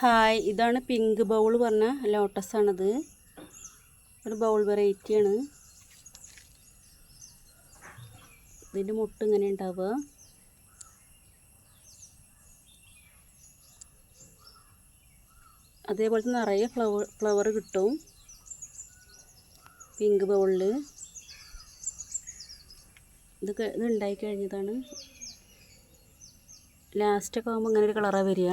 Hi ഇതാണ് pink bowl പറഞ്ഞ ലോട്ടസാണത്. ഒരു ബൗൾ വെറൈറ്റിയാണ്. ഇതിന്റെ മുട്ട് ഇങ്ങനെ ഉണ്ടാവുക. അതേപോലെ തന്നെ നിറയെ ഫ്ലവർ ഫ്ലവർ കിട്ടും. പിങ്ക് ബൗളിൽ ഇത് ഇത് ഉണ്ടായി കഴിഞ്ഞതാണ്. ലാസ്റ്റൊക്കെ ആകുമ്പോൾ ഇങ്ങനെ ഒരു കളറാണ് വരിക.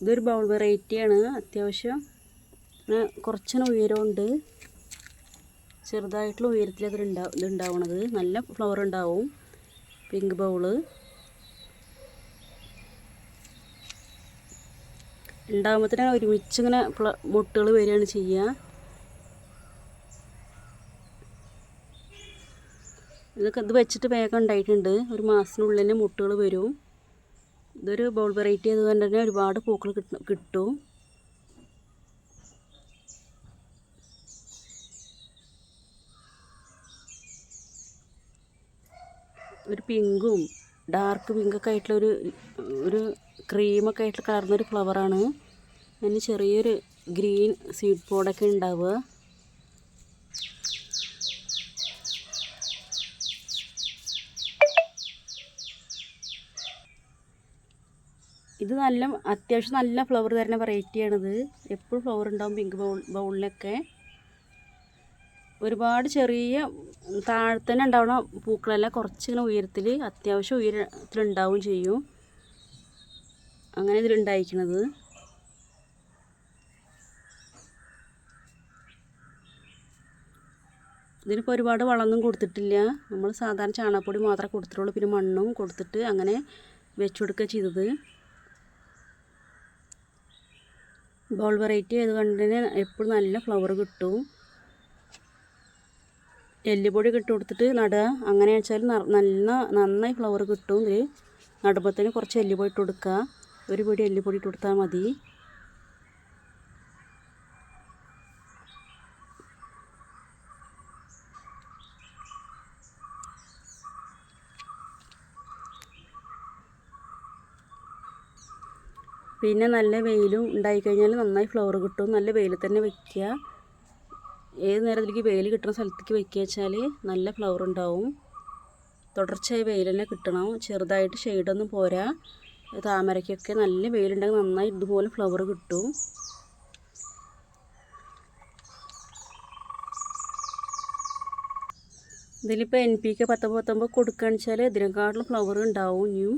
ഇതൊരു ബൗൾ വെറൈറ്റിയാണ് അത്യാവശ്യം കുറച്ചിന് ഉയരമുണ്ട്. ചെറുതായിട്ടുള്ള ഉയരത്തിൽ അത് ഉണ്ടാ ഇതുണ്ടാവണത്. നല്ല ഫ്ലവർ ഉണ്ടാവും. പിങ്ക് ബൗൾ ഉണ്ടാകുമ്പോഴത്തേനും ഒരുമിച്ച് ഇങ്ങനെ മുട്ടുകൾ വരികയാണ് ചെയ്യുക ഇതൊക്കെ ഇത് വെച്ചിട്ട് വേഗം ഉണ്ടായിട്ടുണ്ട്. ഒരു മാസത്തിനുള്ളിൽ തന്നെ മുട്ടുകൾ വരും. ഇതൊരു ബൗൾ വെറൈറ്റി ആയതുകൊണ്ട് തന്നെ ഒരുപാട് പൂക്കൾ കിട്ടും ഒരു പിങ്കും ഡാർക്ക് പിങ്കൊക്കെ ആയിട്ടുള്ള ഒരു ഒരു ക്രീമൊക്കെ ആയിട്ടുള്ള കലർന്നൊരു ഫ്ലവറാണ് അതിന് ചെറിയൊരു ഗ്രീൻ സീഡ് പോഡൊക്കെ ഉണ്ടാവുക. ഇത് നല്ല അത്യാവശ്യം നല്ല ഫ്ലവർ തരുന്ന വെറൈറ്റിയാണിത് എപ്പോഴും ഫ്ലവർ ഉണ്ടാവും പിങ്ക് ബൗൾ ബൗളിലൊക്കെ ഒരുപാട് ചെറിയ താഴത്തന്നെ തന്നെ ഉണ്ടാവുന്ന പൂക്കളല്ല കുറച്ചിങ്ങനെ ഉയരത്തിൽ അത്യാവശ്യം ഉയരത്തിലുണ്ടാവും ചെയ്യും. അങ്ങനെ ഇതിലുണ്ടായിരിക്കണത് ഇതിനിപ്പോൾ ഒരുപാട് വളമൊന്നും കൊടുത്തിട്ടില്ല. നമ്മൾ സാധാരണ ചാണകപ്പൊടി മാത്രമേ കൊടുത്തിട്ടുള്ളൂ. പിന്നെ മണ്ണും കൊടുത്തിട്ട് അങ്ങനെ വെച്ചു കൊടുക്കുക ചെയ്തത്. ബോൾ വെറൈറ്റി ആയതുകൊണ്ട് തന്നെ എപ്പോഴും നല്ല ഫ്ലവർ കിട്ടും. എല്ലുപൊടി ഇട്ട് കൊടുത്തിട്ട് നടുക. അങ്ങനെ വെച്ചാൽ നല്ല നന്നായി ഫ്ലവർ കിട്ടും ഇതിൽ നടുമ്പത്തിന് കുറച്ച് എല്ലുപൊടി ഇട്ട് കൊടുക്കുക. ഒരു പിടി എല്ലുപൊടി ഇട്ട് കൊടുത്താൽ മതി. പിന്നെ നല്ല വെയിലും ഉണ്ടായിക്കഴിഞ്ഞാൽ നന്നായി ഫ്ലവർ കിട്ടും. നല്ല വെയിൽ തന്നെ വയ്ക്കുക ഏത് നേരത്തിലേക്ക് വെയിൽ കിട്ടുന്ന സ്ഥലത്തേക്ക് വയ്ക്കുക വെച്ചാൽ നല്ല ഫ്ലവർ ഉണ്ടാവും. തുടർച്ചയായി വെയിൽ തന്നെ കിട്ടണം. ചെറുതായിട്ട് ഷെയ്ഡൊന്നും പോരാ. താമരയ്ക്കൊക്കെ നല്ല വെയിലുണ്ടെങ്കിൽ നന്നായി ഇതുപോലെ ഫ്ലവർ കിട്ടും. ഇതിലിപ്പോൾ എൻ പി കെ പത്തൊമ്പത് കൊടുക്കുകയാണെന്ന് വെച്ചാൽ ഇതിനെക്കാട്ടിലും ഫ്ലവർ ഉണ്ടാവും. ഇനിയും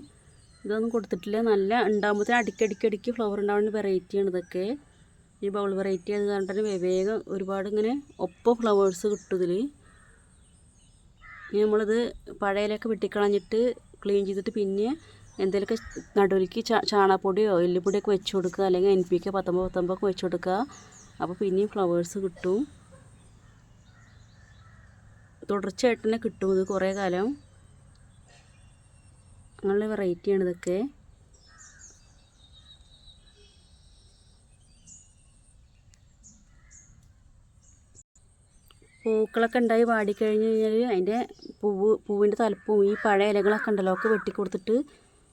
ഇതൊന്നും കൊടുത്തിട്ടില്ല. നല്ല ഉണ്ടാകുമ്പോഴത്തേന് അടിക്കടിക്കടിക്ക് ഫ്ലവർ ഉണ്ടാവുന്ന വെറൈറ്റിയാണ് ഇതൊക്കെ. ഈ ബൗൾ വെറൈറ്റി ആയത് കണ്ടിട്ട് വേഗം ഒരുപാട് ഇങ്ങനെ ഒപ്പം ഫ്ലവേഴ്സ് കിട്ടും ഇതിൽ ഇനി നമ്മളിത് പഴയിലൊക്കെ വെട്ടിക്കളഞ്ഞിട്ട് ക്ലീൻ ചെയ്തിട്ട് പിന്നെ എന്തെങ്കിലുമൊക്കെ നടുവിലേക്ക് ചാ ചാണകപ്പൊടിയോ എല്ലുപൊടിയൊക്കെ വെച്ച് കൊടുക്കുക. അല്ലെങ്കിൽ എൻ പി കെ പത്തൊമ്പത് പത്തൊമ്പതൊക്കെ വെച്ച് കൊടുക്കുക. അപ്പോൾ പിന്നെയും ഫ്ലവേഴ്സ് കിട്ടും. തുടർച്ചയായിട്ട് തന്നെ കിട്ടും ഇത് കുറേ കാലം. അങ്ങനെയുള്ള വെറൈറ്റിയാണ് ഇതൊക്കെ. പൂക്കളൊക്കെ ഉണ്ടായി വാടിക്കഴിഞ്ഞ് കഴിഞ്ഞാൽ അതിന്റെ പൂവ് പൂവിന്റെ തലപ്പും ഈ പഴയ ഇലകളൊക്കെ ഉണ്ടല്ലോ ഒക്കെ വെട്ടി കൊടുത്തിട്ട്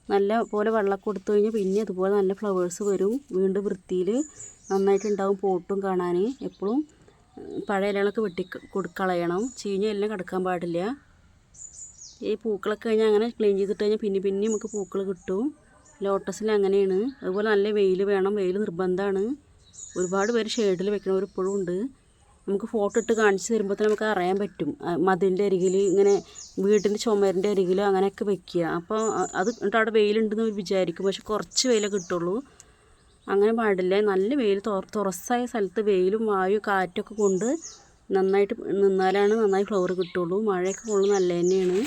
നല്ല പോലെ വെള്ളമൊക്കെ കൊടുത്തു കഴിഞ്ഞാൽ പിന്നെ അതുപോലെ നല്ല ഫ്ലവേഴ്സ് വരും. വീണ്ടും വൃത്തിയിൽ നന്നായിട്ടുണ്ടാവും പോട്ടും കാണാൻ എപ്പോഴും പഴയ ഇലകളൊക്കെ വെട്ടി കൊടുക്കളയണം. കളയണം ചീഞ്ഞ എല്ലാം കിടക്കാൻ പാടില്ല. ഈ പൂക്കളൊക്കെ കഴിഞ്ഞാൽ അങ്ങനെ ക്ലീൻ ചെയ്തിട്ട് കഴിഞ്ഞാൽ പിന്നെ പിന്നെ നമുക്ക് പൂക്കൾ കിട്ടും. ലോട്ടസിൽ അങ്ങനെയാണ്. അതുപോലെ നല്ല വെയിൽ വേണം. വെയിൽ നിർബന്ധമാണ് ഒരുപാട് പേര് ഷെയ്ഡിൽ വെക്കണവർ ഇപ്പോഴും ഉണ്ട്. നമുക്ക് ഫോട്ടോ ഇട്ട് കാണിച്ച് തരുമ്പോൾ തന്നെ നമുക്ക് അറിയാൻ പറ്റും. മതിലിന്റെ അരികിൽ ഇങ്ങനെ വീടിന്റെ ചുമരിന്റെ അരികിൽ അങ്ങനെയൊക്കെ വെക്കുക അപ്പോൾ അത് എന്നിട്ട് അവിടെ വെയിലുണ്ടെന്ന് വിചാരിക്കും. പക്ഷെ കുറച്ച് വെയിലേ കിട്ടുള്ളൂ. അങ്ങനെ പാടില്ല. നല്ല വെയിൽ തുറസായ സ്ഥലത്ത് വെയിലും വായു കാറ്റൊക്കെ കൊണ്ട് നന്നായിട്ട് നിന്നാലാണ് നന്നായി ഫ്ലവർ കിട്ടുള്ളൂ. മഴയൊക്കെ കൊള്ളു നല്ല തന്നെയാണ്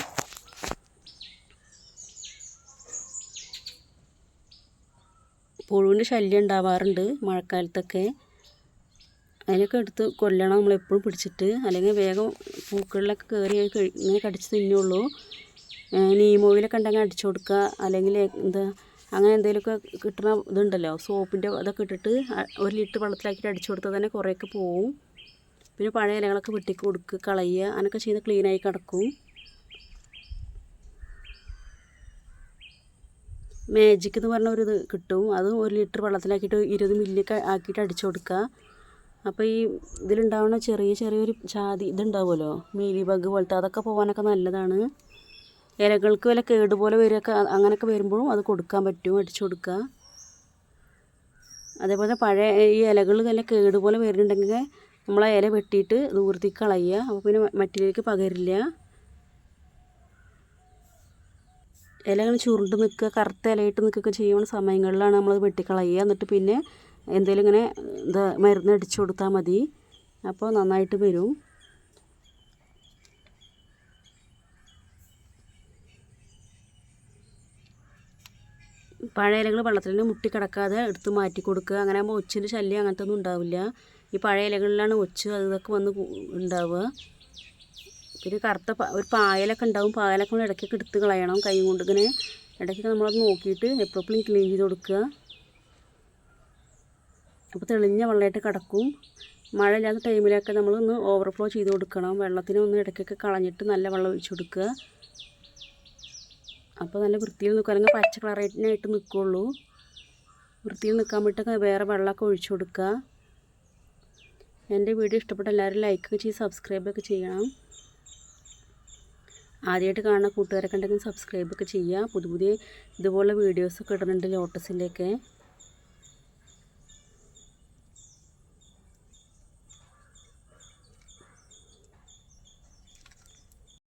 പുഴുവിന്റെ ശല്യം ഉണ്ടാവാറുണ്ട് മഴക്കാലത്തൊക്കെ. അതിനൊക്കെ എടുത്ത് കൊല്ലണം നമ്മളെപ്പോഴും പിടിച്ചിട്ട്. അല്ലെങ്കിൽ വേഗം പൂക്കളിലൊക്കെ കയറി ഇങ്ങനെ കടിച്ച് തിന്നുള്ളൂ. നീമോയിലൊക്കെ ഉണ്ടെങ്കിൽ അടിച്ചു കൊടുക്കുക. അല്ലെങ്കിൽ എന്താ അങ്ങനെ എന്തെങ്കിലുമൊക്കെ കിട്ടുന്ന ഇതുണ്ടല്ലോ സോപ്പിന്റെ അതൊക്കെ ഇട്ടിട്ട് ഒരു ലിറ്റർ വെള്ളത്തിലാക്കിയിട്ട് അടിച്ചു കൊടുത്താൽ തന്നെ കുറേയൊക്കെ പോവും. പിന്നെ പഴയ ഇലകളൊക്കെ വെട്ടി കൊടുക്കുക കളയുക അങ്ങനെയൊക്കെ ചെയ്ത് ക്ലീനായി കിടക്കും. മാജിക് എന്ന് പറഞ്ഞ ഒരു ഇത് കിട്ടും. അത് ഒരു ലിറ്റർ വെള്ളത്തിലാക്കിയിട്ട് ഇരുപത് മില്ലിയൊക്കെ ആക്കിയിട്ട് അടിച്ചു കൊടുക്കുക. അപ്പോൾ ഈ ഇതിലുണ്ടാവുന്ന ചെറിയ ചെറിയൊരു ജാതി ഇതുണ്ടാവുമല്ലോ. മീലി ബഗ് പോലത്തെ അതൊക്കെ പോകാനൊക്കെ നല്ലതാണ്. ഇലകൾക്ക് വല്ല കേട് പോലെ വരികയൊക്കെ അങ്ങനെയൊക്കെ വരുമ്പോഴും അത് കൊടുക്കാൻ പറ്റും അടിച്ചു കൊടുക്കുക. അതേപോലെ പഴയ ഈ ഇലകൾ നല്ല കേട് പോലെ വരുന്നുണ്ടെങ്കിൽ നമ്മൾ ആ ഇല വെട്ടിയിട്ട് ദൂരത്തേക്ക് കളയുക. അപ്പോൾ പിന്നെ മറ്റിലേക്ക് പകരില്ല. ഇല ഇങ്ങനെ ചുരുണ്ട് നിൽക്കുക കറുത്ത ഇലയിട്ട് നിൽക്കുകയൊക്കെ ചെയ്യുന്ന സമയങ്ങളിലാണ് നമ്മളത് വെട്ടിക്കളയുക. എന്നിട്ട് പിന്നെ എന്തെങ്കിലും ഇങ്ങനെ എന്താ മരുന്ന് അടിച്ചു കൊടുത്താൽ മതി. അപ്പോൾ നന്നായിട്ട് വരും. പഴയ ഇലകൾ വെള്ളത്തിൽ മുട്ടി കിടക്കാതെ എടുത്ത് മാറ്റി കൊടുക്കുക. അങ്ങനെ ആകുമ്പോൾ ഒച്ചിന്റെ ശല്യം അങ്ങനത്തെ ഒന്നും ഉണ്ടാവില്ല. ഈ പഴയ ഇലകളിലാണ് ഒച്ച് അതൊക്കെ വന്ന് ഉണ്ടാവുക. പിന്നെ കറുത്ത ഒരു പായലൊക്കെ ഉണ്ടാവും. പായലൊക്കെ നമ്മൾ ഇടയ്ക്കൊക്കെ എടുത്ത് കളയണം. കൈ കൊണ്ട് ഇങ്ങനെ ഇടയ്ക്കൊക്കെ നമ്മളത് നോക്കിയിട്ട് എപ്പോഴും ക്ലീൻ ചെയ്ത് കൊടുക്കുക. അപ്പോൾ തെളിഞ്ഞ വെള്ളമായിട്ട് കിടക്കും. മഴ ഇല്ലാത്ത ടൈമിലൊക്കെ നമ്മൾ ഒന്ന് ഓവർഫ്ലോ ചെയ്ത് കൊടുക്കണം. വെള്ളത്തിന് ഒന്ന് ഇടയ്ക്കൊക്കെ കളഞ്ഞിട്ട് നല്ല വെള്ളം ഒഴിച്ചു കൊടുക്കുക. അപ്പോൾ നല്ല വൃത്തിയിൽ നിൽക്കും അല്ലെങ്കിൽ പച്ച കളറായിട്ട് നിൽക്കുള്ളൂ. വൃത്തിയിൽ നിൽക്കാൻ വേണ്ടിയിട്ടൊക്കെ വേറെ വെള്ളമൊക്കെ ഒഴിച്ചു കൊടുക്കുക. എന്റെ വീഡിയോ ഇഷ്ടപ്പെട്ട എല്ലാവരും ലൈക്ക് ചെയ്ത് സബ്സ്ക്രൈബൊക്കെ ചെയ്യണം. ആദ്യമായിട്ട് കാണുന്ന കൂട്ടുകാരൊക്കെ ഉണ്ടെങ്കിൽ സബ്സ്ക്രൈബൊക്കെ ചെയ്യുക. പുതിയ പുതിയ ഇതുപോലെ വീഡിയോസൊക്കെ ഇടുന്നുണ്ട് ലോട്ടസിന്റെയൊക്കെ